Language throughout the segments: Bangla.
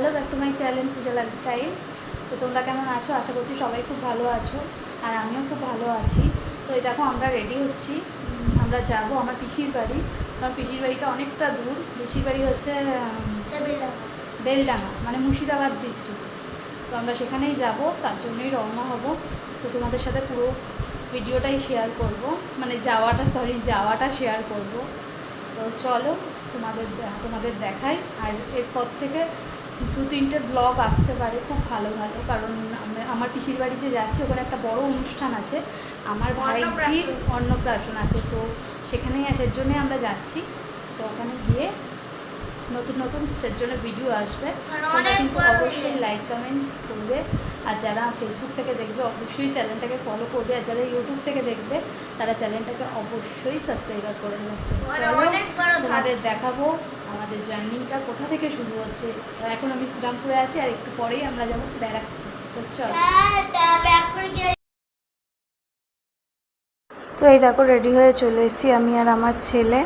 Hello back to my channel Puja lifestyle তো তোমরা কেমন আছো? আশা করছি সবাই খুব ভালো আছো, আর আমিও খুব ভালো আছি। তো এই দেখো, আমরা রেডি হচ্ছি। আমরা যাব আমার পিসির বাড়ি। আমার পিসির বাড়িটা অনেকটা দূর। পিসির বাড়ি হচ্ছে বেলডাঙা মানে মুর্শিদাবাদ ডিস্ট্রিক্ট তো আমরা সেখানেই যাব, তার জন্যই রওনা হব। তো তোমাদের সাথে পুরো ভিডিওটাই শেয়ার করব। মানে যাওয়াটা সরি যাওয়াটা শেয়ার করব। তো চলো, তোমাদের তোমাদের দেখাই। আর এরপর থেকে দু তিনটে ব্লগ আসতে পারে খুব ভালো ভালো। কারণ আমার পিসির বাড়ি যে যাচ্ছি ওখানে একটা বড় অনুষ্ঠান আছে। আমার ভাইজির অন্নপ্রাশন। আছে তো সেখানেই আসার জন্যে আমরা যাচ্ছি। তো ওখানে গিয়ে নতুন নতুন সের জন্য ভিডিও আসবে। তোমরা কিন্তু অবশ্যই। লাইক কমেন্ট করবে। আর যারা ফেসবুক থেকে দেখবে অবশ্যই চ্যানেলটাকে ফলো করবে। আর যারা ইউটিউব থেকে দেখবে তারা চ্যানেলটাকে অবশ্যই সাবস্ক্রাইব করে ধাপ। তোমাদের দেখাবো। আমাদের জার্নিটা কোথা থেকে শুরু হচ্ছে? এখন আমি শ্রীরামপুরে আছি আর একটু পরেই আমরা যাব ব্যারাকপুর তো এই দেখো রেডি হয়ে চলে এসেছি আমি আর আমার ছেলে।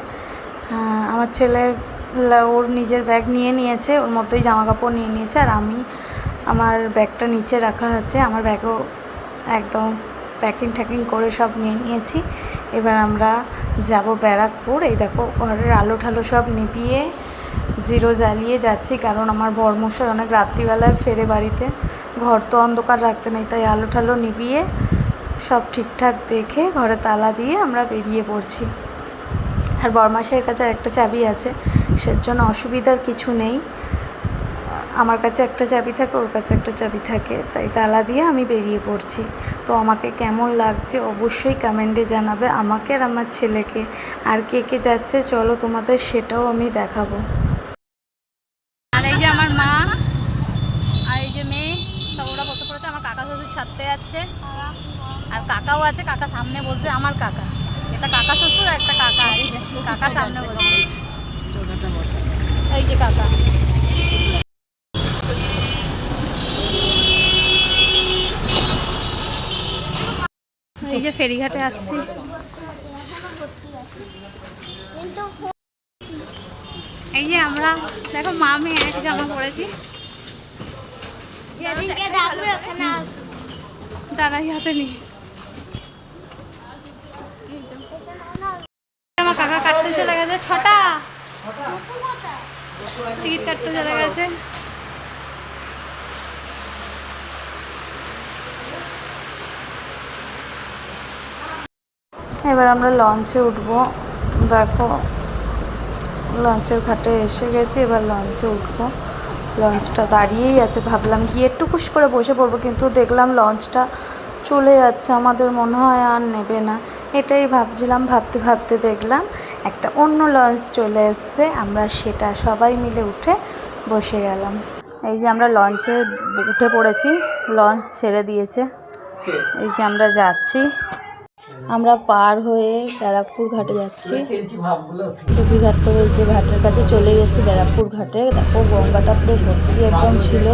আমার ছেলে ওর নিজের ব্যাগ নিয়ে নিয়েছে, ওর মতোই জামা কাপড় নিয়ে নিয়েছে আর আমি আমার ব্যাগটা নিচে রাখা আছে আমার ব্যাগও একদম প্যাকিং ট্যাকিং করে সব নিয়ে নিয়েছি। এবার আমরা যাব ব্যারাকপুর। এই দেখো, ঘরের আলো ঠালো সব নিভিয়ে জিরো জ্বালিয়ে যাচ্ছি, কারণ আমার বর্মশাই অনেক রাত্রিবেলায় ফেরে বাড়িতে। ঘর তো অন্ধকার রাখতে নেই, তাই আলো ঠালো নিভিয়ে সব ঠিকঠাক দেখে ঘরে তালা দিয়ে আমরা বেরিয়ে পড়ছি। আর বরমাসের কাছে একটা চাবি আছে, সেজন্য অসুবিধার কিছু নেই। আমার কাছে একটা চাবি থাকে, ওর কাছে একটা চাবি থাকে, তাই তালা দিয়ে আমি বেরিয়ে পড়ছি। তো আমাকে কেমন লাগছে অবশ্যই কমেন্টে জানাবে আমাকে আর আমার ছেলেকে। আর কে কে যাচ্ছে চলো তোমাদের সেটাও আমি দেখাবো। আর এই যে আমার মা, আর এই যে মেয়ে, সব বসে পড়েছে, আমার কাকা শ্বশুর ছাড়তে যাচ্ছে আর কাকাও আছে, কাকা সামনে বসবে, আমার কাকা। এটা কাকা শ্বশুর আর একটা কাকা কাকা সামনে বসবে। এই যে কাকা। এই যে ফেরিঘাটে আসছি। এই যে আমরা, দেখো মা মেয়ে এক জামা পড়েছি দাঁড়াই হাতে নিয়ে। আমার কাকা কাটতে চলে গেছে, ছটা। টিকিট কাটতে চলে গেছে। এবার আমরা লঞ্চে উঠবো। দেখো লঞ্চের ঘাটে এসে গেছি এবার লঞ্চে উঠব। লঞ্চটা দাঁড়িয়েই আছে ভাবলাম গিয়ে একটু খুশ করে বসে পড়ব কিন্তু দেখলাম লঞ্চটা চলে যাচ্ছে আমাদের মনে হয় আর নেবে না। এটাই ভাবছিলাম ভাবতে ভাবতে দেখলাম একটা অন্য লঞ্চ চলে এসছে আমরা সেটা সবাই মিলে উঠে বসে গেলাম। এই যে আমরা লঞ্চে উঠে পড়েছি লঞ্চ ছেড়ে দিয়েছে। এই যে আমরা যাচ্ছি। আমরা পার হয়ে ব্যারাকপুর ঘাটে যাচ্ছি। ঘাট করে যে ঘাটের কাছে চলে গেছি ব্যারাকপুর ঘাটে। দেখো গঙ্গাটা পুরো ভর্তি একদম ছিল।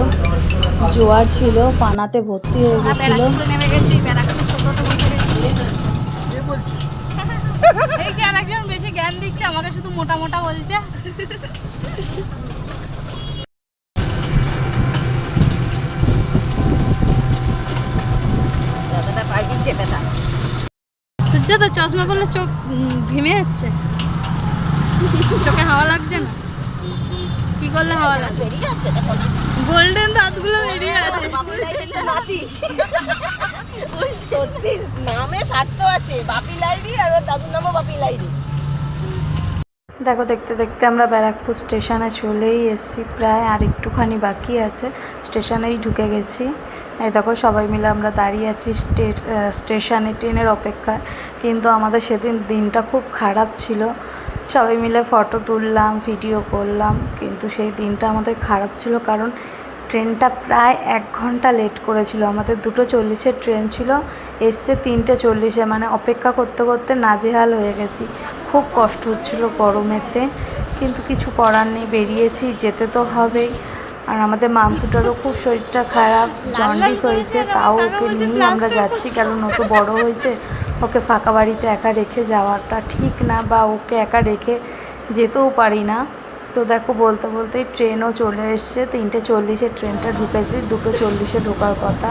জোয়ার ছিল পানাতে ভর্তি হয়ে গেছিল। এই যে আরেকজন বেশি জ্ঞান দিচ্ছে আমাকে শুধু মোটা মোটা বলছে। সূর্য তো চশমা পরলে চোখ ঘেমে যাচ্ছে। চোখে হাওয়া লাগছে না? কি করলে হাওয়া লাগবে? না গোল্ডেন দাঁতগুলো বেরিয়ে আছে। সত্যি নামে স্বার্থ আছে বাপি লাইরি আর ওর দাদুর নামও বাপি লাইরি দেখো দেখতে দেখতে আমরা ব্যারাকপুর স্টেশনে চলেই এসেছি প্রায় আর একটুখানি বাকি আছে। স্টেশনেই ঢুকে গেছি। এই দেখো সবাই মিলে আমরা দাঁড়িয়ে আছি স্টেশনে ট্রেনের অপেক্ষায়। কিন্তু আমাদের সেদিন দিনটা খুব খারাপ ছিল। সবাই মিলে ফটো তুললাম ভিডিও করলাম, কিন্তু সেই দিনটা আমাদের খারাপ ছিল কারণ ট্রেনটা প্রায় এক ঘণ্টা লেট করেছিল। আমাদের দুটো চল্লিশের ট্রেন ছিল, এসছে তিনটে চল্লিশে মানে অপেক্ষা করতে করতে নাজেহাল হয়ে গেছি। খুব কষ্ট হচ্ছিল গরমেতে, কিন্তু কিছু করার নেই, বেরিয়েছি, যেতে তো হবেই। আর আমাদের মামতুটারও খুব শরীরটা খারাপ জন্ডিস হয়েছে, তাও ওকে নিয়ে আমরা যাচ্ছি কারণ ও তো বড় হয়েছে। ওকে ফাঁকা বাড়িতে একা রেখে যাওয়াটা ঠিক না বা ওকে একা রেখে যেতেও পারি না। তো দেখো বলতে বলতেই ট্রেনও চলে এসছে, তিনটে চল্লিশে ট্রেনটা ঢুকেছে, দুটো চল্লিশে ঢোকার কথা।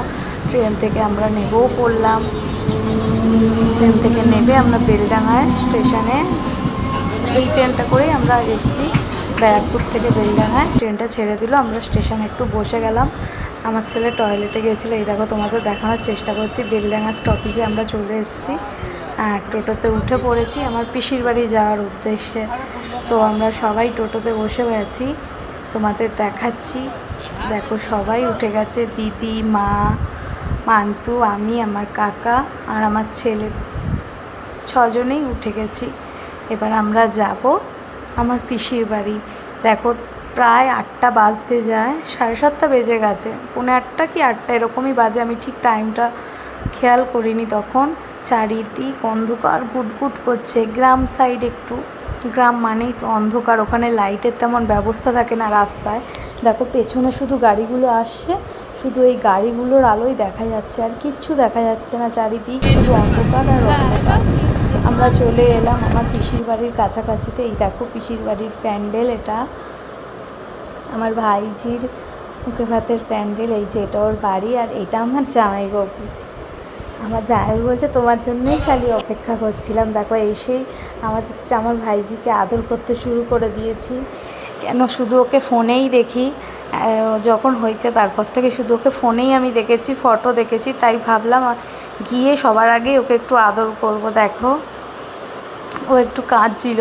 ট্রেন থেকে আমরা নেবেও পড়লাম। ট্রেন থেকে নেবে আমরা বেলডাঙায় স্টেশনে। এই ট্রেনটা করেই আমরা এসেছি। ব্যারাকপুর থেকে বেলডাঙায় ট্রেনটা ছেড়ে দিল, আমরা স্টেশনে একটু বসে গেলাম। আমার ছেলে টয়লেটে গিয়েছিল, এই দেখো তোমাদের দেখানোর চেষ্টা করছি। বেলডাঙা স্টপেজে আমরা চলে এসেছি। আর টোটোতে উঠে পড়েছি আমার পিসির বাড়ি যাওয়ার উদ্দেশ্যে। তো আমরা সবাই টোটোতে বসে গেছি তোমাদের দেখাচ্ছি। দেখো সবাই উঠে গেছে, দিদি, মা, মান্তু, আমি, আমার কাকা আর আমার ছেলে। ছজনেই উঠে গেছি। এবার আমরা যাব আমার পিসির বাড়ি। দেখো, প্রায় আটটা বাজতে যায়, সাড়ে সাতটা বেজে গেছে। পৌনে আটটা কি আটটা, এরকমই বাজে, আমি ঠিক টাইমটা খেয়াল করিনি তখন। চারিদিক অন্ধকার, গুটগুট করছে। গ্রাম সাইড একটু। গ্রাম মানেই তো অন্ধকার, ওখানে লাইটের তেমন ব্যবস্থা থাকে না রাস্তায়। দেখো, পেছনে শুধু গাড়িগুলো আসছে, শুধু এই গাড়িগুলোর আলোই দেখা যাচ্ছে, আর কিচ্ছু দেখা যাচ্ছে না। চারিদিক শুধু অন্ধকার আর অন্ধকার। আমরা চলে এলাম আমার পিসির বাড়ির কাছাকাছিতে। এই দেখো পিসির বাড়ির প্যান্ডেল এটা। আমার ভাইজির মুখে ভাতের প্যান্ডেল, এই যে এটা ওর বাড়ি আর এটা আমার জামাই জামাইবাবু। আমার জামাই বলছে, তোমার জন্যই শালি অপেক্ষা করছিলাম। দেখো এসেই আমাদের আমার ভাইজিকে আদর করতে শুরু করে দিয়েছি। কেন? শুধু ওকে ফোনেই দেখি। যখন হয়েছে তারপর থেকে শুধু ওকে ফোনেই আমি দেখেছি, ফটো দেখেছি। তাই ভাবলাম গিয়ে সবার আগে ওকে একটু আদর করব, দেখো। ও একটু কাঁদছিল,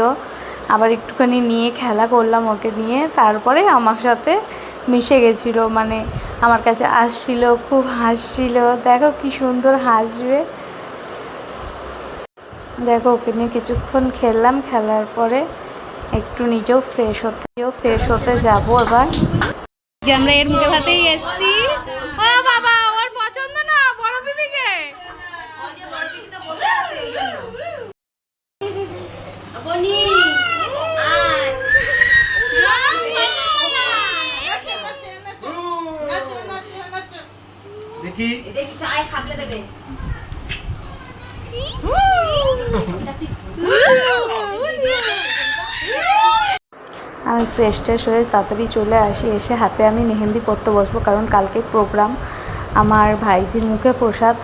আবার একটুখানি নিয়ে খেলা করলাম ওকে নিয়ে। তারপরে আমার সাথে মিশে গেছিল মানে আমার কাছে আসছিল, খুব হাসছিল। দেখো কি সুন্দর হাসবে। দেখো, ওকে নিয়ে কিছুক্ষণ খেললাম, খেলার পরে একটু নিজেও ফ্রেশ হতে, নিজেও ফ্রেশ হতে যাব এবার। আমরা এর মুখে ভাতেই এসছি। বাবা, ওর পছন্দ না বড় আমি ফ্রেশ ট্রেশ হয়ে তাড়াতাড়ি চলে আসি, এসে হাতে আমি মেহেন্দি পরতে বসবো, কারণ কালকে প্রোগ্রাম আমার ভাইজির মুখে প্রসাদ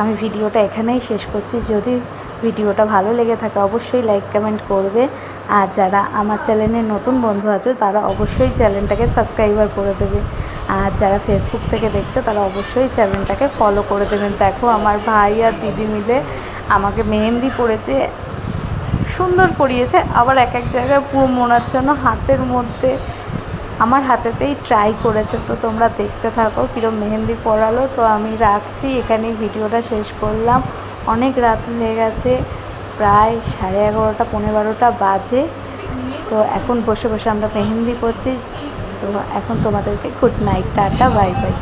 আমি ভিডিওটা এখানেই শেষ করছি। যদি ভিডিওটা ভালো লেগে থাকে, অবশ্যই লাইক কমেন্ট করবে। আর যারা আমার চ্যানেলের নতুন বন্ধু আছো, তারা অবশ্যই চ্যানেলটাকে সাবস্ক্রাইবার করে দেবে। আর যারা ফেসবুক থেকে দেখছ, তারা অবশ্যই চ্যানেলটাকে ফলো করে দেবেন। দেখো, আমার ভাই আর দিদি মিলে আমাকে মেহেন্দি পড়েছে সুন্দর পরিয়েছে। আবার এক এক জায়গায় পুরো মনার জন্য হাতের মধ্যে আমার হাতেতেই ট্রাই করেছে, তো তোমরা দেখতে থাকো কীরকম মেহেন্দি পড়ালো তো আমি রাখছি, এখানেই ভিডিওটা শেষ করলাম। অনেক রাত হয়ে গেছে, প্রায় সাড়ে এগারোটা পনেরো বারোটা বাজে। তো এখন বসে বসে আমরা মেহেন্দি করছি তো এখন তোমাদেরকে good night tata bye bye